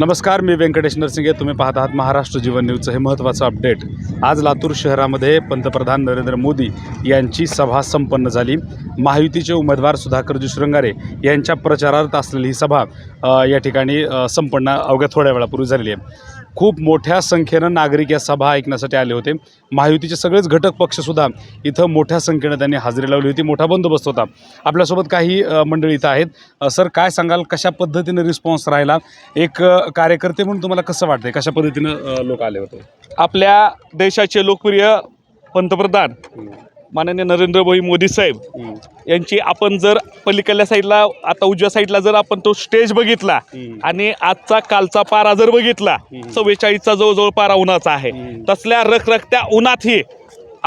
नमस्कार मी व्यंकटेश नरसिंगे. तुम्ही पाहत आहात महाराष्ट्र जीवन न्यूजचं हे महत्त्वाचं अपडेट. आज लातूर शहरामध्ये पंतप्रधान नरेंद्र मोदी यांची सभा संपन्न झाली. महायुतीचे उमेदवार सुधाकरजी श्रृंगारे यांच्या प्रचारार्थ असलेली ही सभा या ठिकाणी संपन्न अवघ्या थोड्या वेळापूर्वी झालेली आहे. खूप मोठ्या संख्येनं नागरिक या सभा ऐकण्यासाठी आले होते. महायुतीचे सगळेच घटक पक्षसुद्धा इथं मोठ्या संख्येनं त्यांनी हजेरी लावली होती. मोठा बंदोबस्त होता. आपल्यासोबत काही मंडळी इथं आहेत. सर काय सांगाल? कशा पद्धतीने रिस्पॉन्स राहिला? एक कार्यकर्ते म्हणून तुम्हाला कसं वाटतंय? कशा पद्धतीनं लोक आले होते? आपल्या देशाचे लोकप्रिय पंतप्रधान. माननीय नरेंद्रभाई मोदी साहेब यांची आपण जर पलीकडल्या साईडला आता उजव्या साईडला जर आपण तो स्टेज बघितला. आणि आजचा कालचा पारा जर बघितला. चव्वेचाळीसचा जवळजवळ पारा उन्हाचा आहे. तसल्या रखरखत्या उन्हातही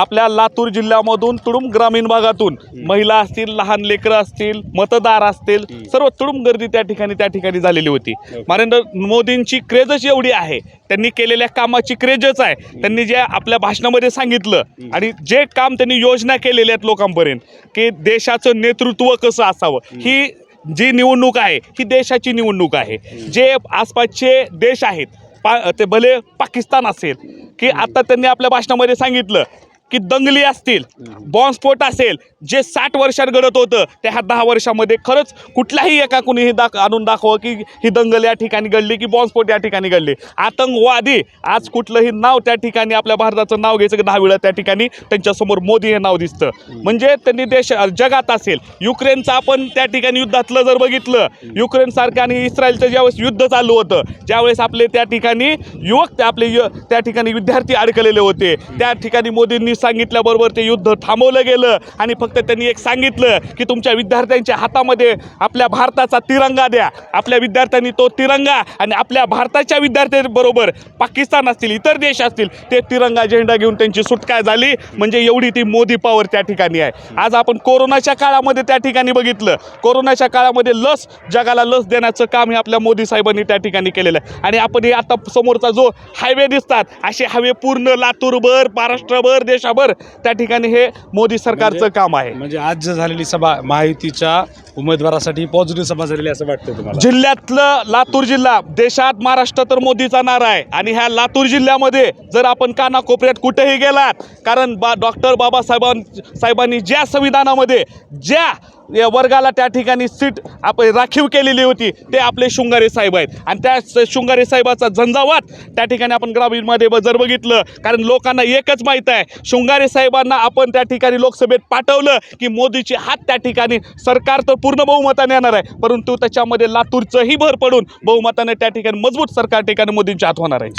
आपल्या लातूर जिल्ह्यामधून तुडुंब ग्रामीण भागातून महिला असतील लहान लेकरं असतील मतदार असतील. सर्व तुडुंब गर्दी त्या ठिकाणी त्या ठिकाणी झालेली होती. नरेंद्र मोदींची क्रेजच एवढी आहे त्यांनी केलेल्या कामाची क्रेजच आहे. त्यांनी जे आपल्या भाषणामध्ये सांगितलं आणि जे काम त्यांनी योजना केलेल्या आहेत लोकांपर्यंत की देशाचं नेतृत्व कसं असावं ही जी निवडणूक आहे ही देशाची निवडणूक आहे. जे आसपासचे देश आहेत पा ते भले पाकिस्तान असेल की आता त्यांनी आपल्या भाषणामध्ये सांगितलं की दंगली असतील बॉम्बस्फोट असेल जे साठ वर्षात घडत होतं ते ह्या दहा वर्षामध्ये खरंच कुठल्याही एका कुणीही दाख आणून दाखवं की ही दंगल या ठिकाणी घडली की बॉम्बस्फोट या ठिकाणी घडली. आतंकवादी आज कुठलंही नाव त्या ठिकाणी आपल्या भारताचं नाव घ्यायचं की दहा वेळा त्या ठिकाणी त्यांच्यासमोर मोदी हे नाव दिसतं. म्हणजे त्यांनी देश जगात असेल युक्रेनचं आपण त्या ठिकाणी युद्धातलं जर बघितलं युक्रेन सारखं आणि इस्रायलचं ज्यावेळेस युद्ध चालू होतं ज्यावेळेस आपले त्या ठिकाणी युवक ते आपले त्या ठिकाणी विद्यार्थी अडकलेले होते त्या ठिकाणी मोदींनी सांगितल्याबरोबर ते युद्ध थांबवलं गेलं. आणि फक्त त्यांनी एक सांगितलं की तुमच्या विद्यार्थ्यांच्या हातामध्ये आपल्या भारताचा तिरंगा द्या. आपल्या विद्यार्थ्यांनी तो तिरंगा आणि आपल्या भारताच्या विद्यार्थ्यांबरोबर पाकिस्तान असतील इतर देश असतील ते तिरंगा झेंडा घेऊन त्यांची सुटका झाली. म्हणजे एवढी ती मोदी पॉवर त्या ठिकाणी आहे. आज आपण कोरोनाच्या काळामध्ये त्या ठिकाणी बघितलं. कोरोनाच्या काळामध्ये लस जगाला लस देण्याचं काम हे आपल्या मोदी साहेबांनी त्या ठिकाणी केलेलं आहे. आणि आपण हे आता समोरचा जो हायवे दिसतात असे हायवे पूर्ण लातूरभर महाराष्ट्रभर देशाभर त्या ठिकाणी हे मोदी सरकारचं म्हणजे- काम आहे. म्हणजे आज झालेली सभा महायुतीच्या उमेदवारासाठी पॉझिटिव्ह सभा झालेली असं वाटतं तुम्हाला? जिल्ह्यातलं लातूर जिल्हा देशात महाराष्ट्र तर मोदीचा नारा आहे. आणि ह्या लातूर जिल्ह्यामध्ये जर आपण कानाकोपऱ्यात कुठेही गेलात कारण बा डॉक्टर बाबासाहेबां साहेबांनी ज्या संविधानामध्ये ज्या या वर्गाला त्या ठिकाणी सीट आपण राखीव केलेली होती ते आपले शृंगारे साहेब आहेत. आणि त्या शृंगारे साहेबाचा झंझावात त्या ठिकाणी आपण ग्रामीणमध्ये जर बघितलं कारण लोकांना एकच माहीत आहे शृंगारे साहेबांना आपण त्या ठिकाणी लोकसभेत पाठवलं की मोदीचे हात त्या ठिकाणी सरकार तर पूर्ण बहुमताने येणार आहे. परंतु त्याच्यामध्ये लातूरचंही भर पडून बहुमताने त्या ठिकाणी मजबूत सरकार ठिकाणी मोदींच्या हात होणार आहे.